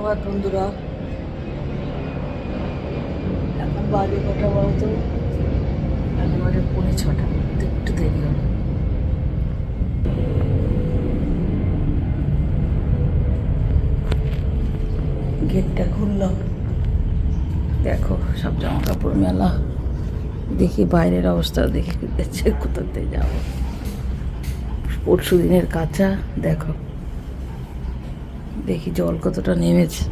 সুপ্রভাত বন্ধুরা। এখন বাজে কটা বলতো? বাজে পৌনে ছটা। একটু দেরি হবে। গেটটা খুললাম। দেখো, সব জামা কাপড় মেলা। দেখি বাইরের অবস্থা, দেখি কোথাতে যাব। পরশু দিনের কাঁচা, দেখো। দেখি জল কতটা নেমেছে।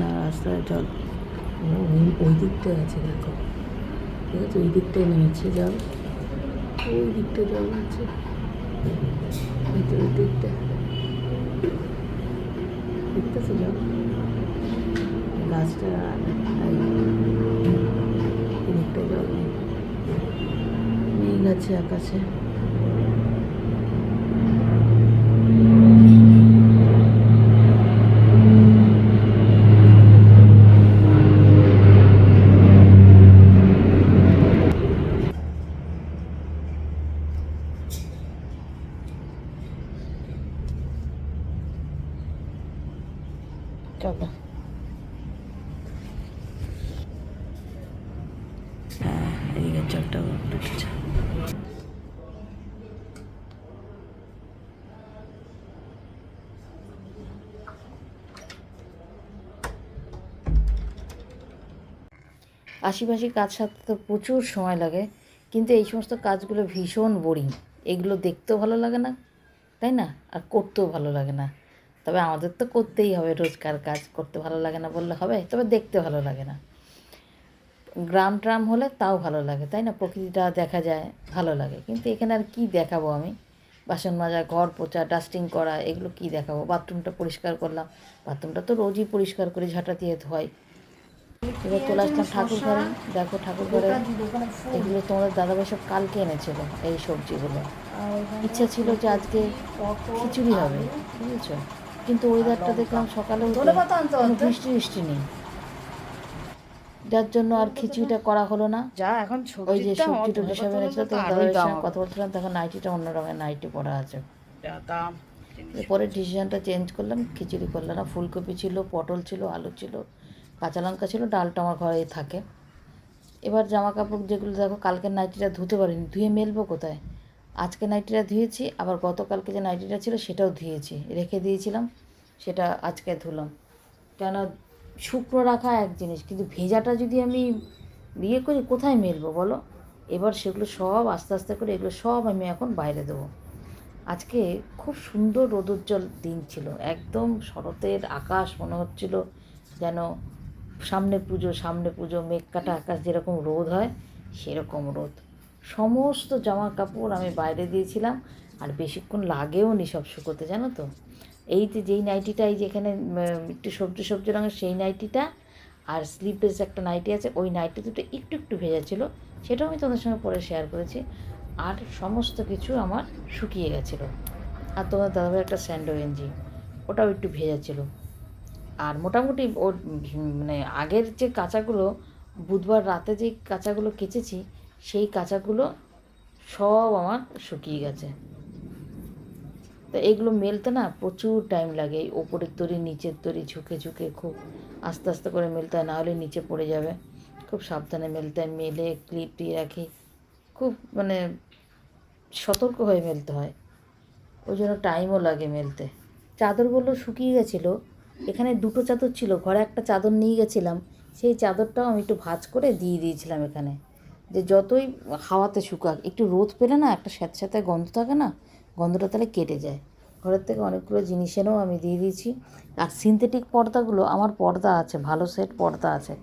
রাস্তায় জল। ওই দিকটায় আছে, দেখো। ঠিক আছে, ওই দিকটায় নেমেছে জল। ওই দিকটা জল আছে ভিতরের দিকটা দেখতেছো জল? গাছটা এই দিকটা জল নেই মেঘ আছে আকাশে চলো হ্যাঁ এদিকে আশিপাশি কাজ সারতে তো প্রচুর সময় লাগে, কিন্তু এই সমস্ত কাজগুলো ভীষণ বোরিং এগুলো দেখতেও ভালো লাগে না, তাই না? আর করতেও ভালো লাগে না। তবে আমাদের তো করতেই হবে, রোজকার কাজ। করতে ভালো লাগে না বললে হবে, তবে দেখতে ভালো লাগে না। গ্রাম ট্রাম হলে তাও ভালো লাগে, তাই না? প্রকৃতিটা দেখা যায়, ভালো লাগে। কিন্তু এখানে আর কি দেখাবো আমি? বাসন মাজা, ঘর পোছা ডাস্টিং করা, এগুলো কি দেখাবো? বাথরুমটা পরিষ্কার করলাম, বাথরুমটা তো রোজই পরিষ্কার করে ঝাঁটা দিয়ে ধোয় এবার চলে আসলাম ঠাকুর ঘরে। দেখো ঠাকুর ঘরে এগুলো তোমাদের দাদাভাই সব কালকে এনেছিল, এই সবজিগুলো। ইচ্ছা ছিল যে আজকে খিচুড়ি হবে, বুঝেছ? কিন্তু ওয়েদারটা দেখলাম সকালে বৃষ্টি বৃষ্টি নেই। যার জন্য আর খিচুড়িটা করা হলো না। যা এখন ওই যে সবজিটা সবজি টবজি সব এনেছিল তো সঙ্গে কথা বলছিলাম তখন নাইটিটা অন্য রঙের নাইটি পরা আছে। এরপরে ডিসিশনটা চেঞ্জ করলাম খিচুড়ি করলাম না ফুলকপি ছিল পটল ছিল আলু ছিল কাঁচা লঙ্কা ছিল ডালটা আমার ঘরেই থাকে। এবার জামা কাপড় যেগুলো দেখো কালকের নাইটিটা ধুতে পারিনি ধুয়ে মেলবো কোথায়? আজকে নাইটিটা ধুয়েছি আবার গতকালকে যে নাইটিটা ছিল সেটাও ধুয়েছি রেখে দিয়েছিলাম সেটা আজকে ধুলাম। কেন শুকনো রাখা এক জিনিস, কিন্তু ভেজাটা যদি আমি ইয়ে করি, কোথায় মেলবো বলো? এবার সেগুলো সব আস্তে আস্তে করে, এগুলো সব আমি এখন বাইরে দেবো। আজকে খুব সুন্দর রোদোজ্জ্বল দিন ছিল, একদম শরতের আকাশ মনে হচ্ছিল যেন সামনে পুজো সামনে পুজো, মেঘ কাটা আকাশ যেরকম রোদ হয়, সেরকম রোদ। সমস্ত জামা কাপড় আমি বাইরে দিয়েছিলাম, আর বেশিক্ষণ লাগেও নি সব শুকোতে, জানো তো? এই যে, যেই নাইটিটা এই যেখানে একটু সবজি সবজি রঙের সেই নাইটিটা আর স্লিপলেস একটা নাইটি আছে, ওই নাইটি দুটো একটু একটু ভেজা ছিল, সেটাও আমি তোমাদের সঙ্গে পরে শেয়ার করেছি আর সমস্ত কিছু আমার শুকিয়ে গেছিল। আর তোমার দাদাভাই একটা স্যান্ডো গেঞ্জি ওটাও একটু ভেজা ছিল। আর মোটামুটি ওর মানে আগের যে কাঁচাগুলো, বুধবার রাতে যে কাঁচাগুলো কেচেছি, সেই কাঁচাগুলো সব আমার শুকিয়ে গেছে। তো এগুলো মেলতে না প্রচুর টাইম লাগে। এই ওপরের তরি, নিচের তরি ঝুঁকে ঝুঁকে খুব আস্তে আস্তে করে মেলতে হয় নাহলে নিচে পড়ে যাবে। খুব সাবধানে মেলতে হয়, মেলে ক্লিপ দিয়ে রাখি। খুব মানে সতর্ক হয়ে মেলতে হয়। ওই জন্য টাইমও লাগে মেলতে। চাদরগুলো শুকিয়ে গেছিল। এখানে দুটো চাদর ছিল, ঘরে একটা চাদর নিয়ে গেছিলাম। সেই চাদরটাও আমি একটু ভাঁজ করে দিয়ে দিয়েছিলাম এখানে। যে যতই হাওয়াতে শুকাক, একটু রোদ পেলে না একটা স্যাঁতস্যাঁতে গন্ধ থাকে না গন্ধটা তাহলে কেটে যায়। ঘরের থেকে অনেকগুলো জিনিস এনেও আমি দিয়ে দিয়েছি। আর সিনথেটিক পর্দাগুলো, আমার পর্দা আছে, ভালো সেট পর্দা আছে,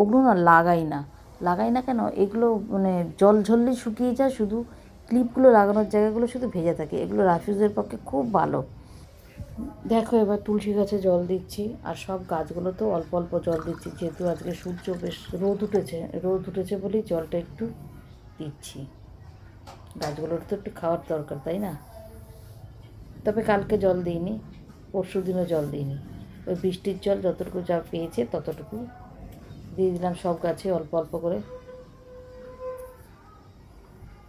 ওগুলো না লাগাই না। লাগাই না কেন? এগুলো মানে জল ঝরলেই শুকিয়ে যায়, শুধু ক্লিপগুলো লাগানোর জায়গাগুলো শুধু ভেজে থাকে। এগুলো রাফিউজের পক্ষে খুব ভালো। দেখো এবার তুলসী গাছে জল দিচ্ছি, আর সব গাছগুলোতেও অল্প অল্প জল দিচ্ছি। যেহেতু আজকে সূর্য বেশ রোদ উঠেছে রোদ উঠেছে বলেই জলটা একটু দিচ্ছি। গাছগুলোর তো একটু খাওয়ার দরকার, তাই না? তবে কালকে জল দিইনি, পরশু দিনও জল দিইনি। ওই বৃষ্টির জল যতটুকু যা পেয়েছে ততটুকু দিয়ে দিলাম সব গাছে অল্প অল্প করে।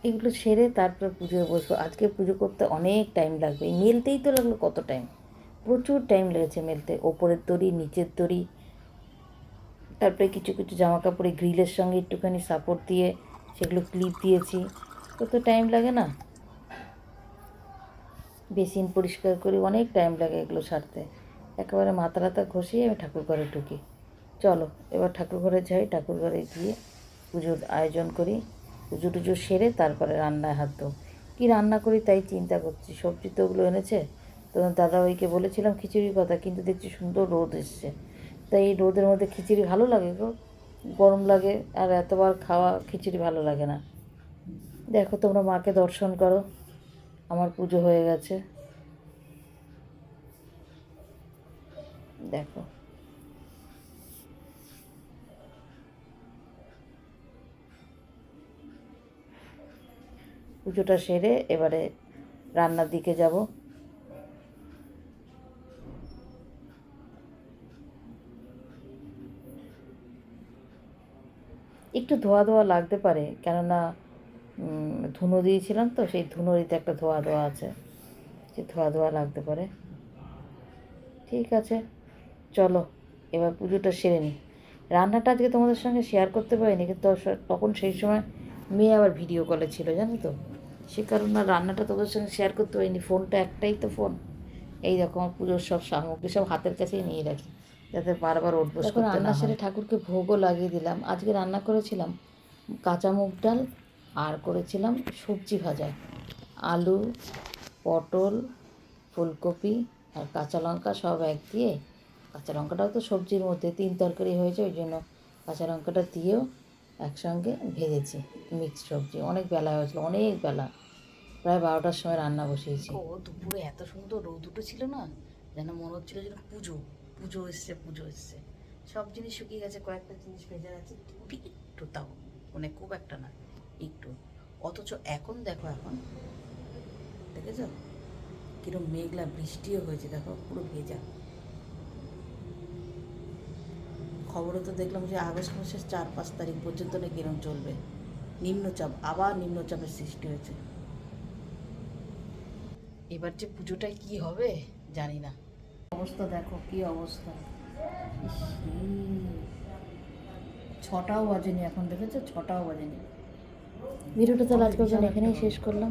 এগুলো সেরে তারপর পুজোয় বসবো। আজকে পুজো করতে অনেক টাইম লাগবে। মেলতেই তো লাগল কত টাইম প্রচুর টাইম লেগেছে মেলতে। ওপরের দড়ি নিচের দড়ি তারপরে কিছু কিছু জামা কাপড়ে গ্রিলের সঙ্গে একটুখানি সাপোর্ট দিয়ে সেগুলো ক্লিপ দিয়েছি। কত টাইম লাগে না। বেসিন পরিষ্কার করি, অনেক টাইম লাগে এগুলো সারতে। একেবারে মাথা রাতা ঘষিয়ে আমি ঠাকুর ঘরে ঢুকি। চলো, এবার ঠাকুর ঘরে যাই, ঠাকুর ঘরে গিয়ে পুজোর আয়োজন করি। পুজো টুজো সেরে তারপরে রান্নায় হাত দেবো কী রান্না করি তাই চিন্তা করছি। সবজি তো ওগুলো এনেছে। তো দাদা ওইকে বলেছিলাম খিচুড়ির কথা, কিন্তু দেখছি সুন্দর রোদ এসছে। তাই এই রোদের মধ্যে খিচুড়ি ভালো লাগে গো? গরম লাগে আর এতবার খাওয়া খিচুড়ি ভালো লাগে না। দেখো তোমরা মাকে দর্শন করো। আমার পুজো হয়ে গেছে। দেখো। পুজোটা সেরে এবারে রান্নার দিকে যাব। একটু ধোয়া ধোয়া লাগতে পারে, কেননা ধুনো দিয়েছিলাম তো সেই ধুনোরিতে একটা ধোয়া ধোয়া আছে। সে ধোয়া ধোয়া লাগতে পারে। ঠিক আছে চলো এবার পুজোটা সেরে নিই রান্নাটা আজকে তোমাদের সঙ্গে শেয়ার করতে পারিনি কিন্তু তখন সেই সময় মেয়ে আবার ভিডিও কলে ছিল জানো তো? সে কারণে রান্নাটা তোমাদের সঙ্গে শেয়ার করতে পারিনি। ফোনটা একটাই তো ফোন। এই রকম পুজোর সব সামগ্রী সব হাতের কাছেই নিয়ে রাখি যাতে বারবার করতে রান্না সেরে ঠাকুরকে ভোগও লাগিয়ে দিলাম। আজকে রান্না করেছিলাম কাঁচা মুগ ডাল আর করেছিলাম সবজি ভাজা। আলু, পটল, ফুলকপি আর কাঁচা লঙ্কা সব এক দিয়ে। কাঁচা লঙ্কাটাও তো সবজির মধ্যে তিন তরকারি হয়েছে, ওই জন্য কাঁচা লঙ্কাটা দিয়েও একসঙ্গে ভেজেছি মিক্স সবজি। অনেক বেলা হয়েছিল অনেক বেলা। প্রায় বারোটার সময় রান্না বসিয়েছি। ও, দুপুরে এত সুন্দর রোদ উঠেছিল না? যেন মনে হচ্ছিল যেন পুজো পুজো এসছে পুজো এসছে। সব জিনিস শুকিয়ে গেছে, কয়েকটা জিনিস ভেজে ঠিক একটু তাও মানে খুব একটা না। একটু। অথচ এখন দেখো এখন, দেখেছ? কিরম মেঘলা বৃষ্টিও হয়েছে, দেখো, পুরো ভেজা। খবরে তো দেখলাম যে আগস্ট মাসের চার পাঁচ তারিখ পর্যন্ত না এরকম চলবে। নিম্নচাপ, আবার নিম্নচাপের সৃষ্টি হয়েছে। এবার যে পুজোটায় কি হবে, জানি না। অবস্থা দেখো, কি অবস্থা। ছটাও বাজেনি এখন, দেখেছ? ছটাও বাজেনি। ভিডিওটা তাহলে আজকে এখানেই শেষ করলাম।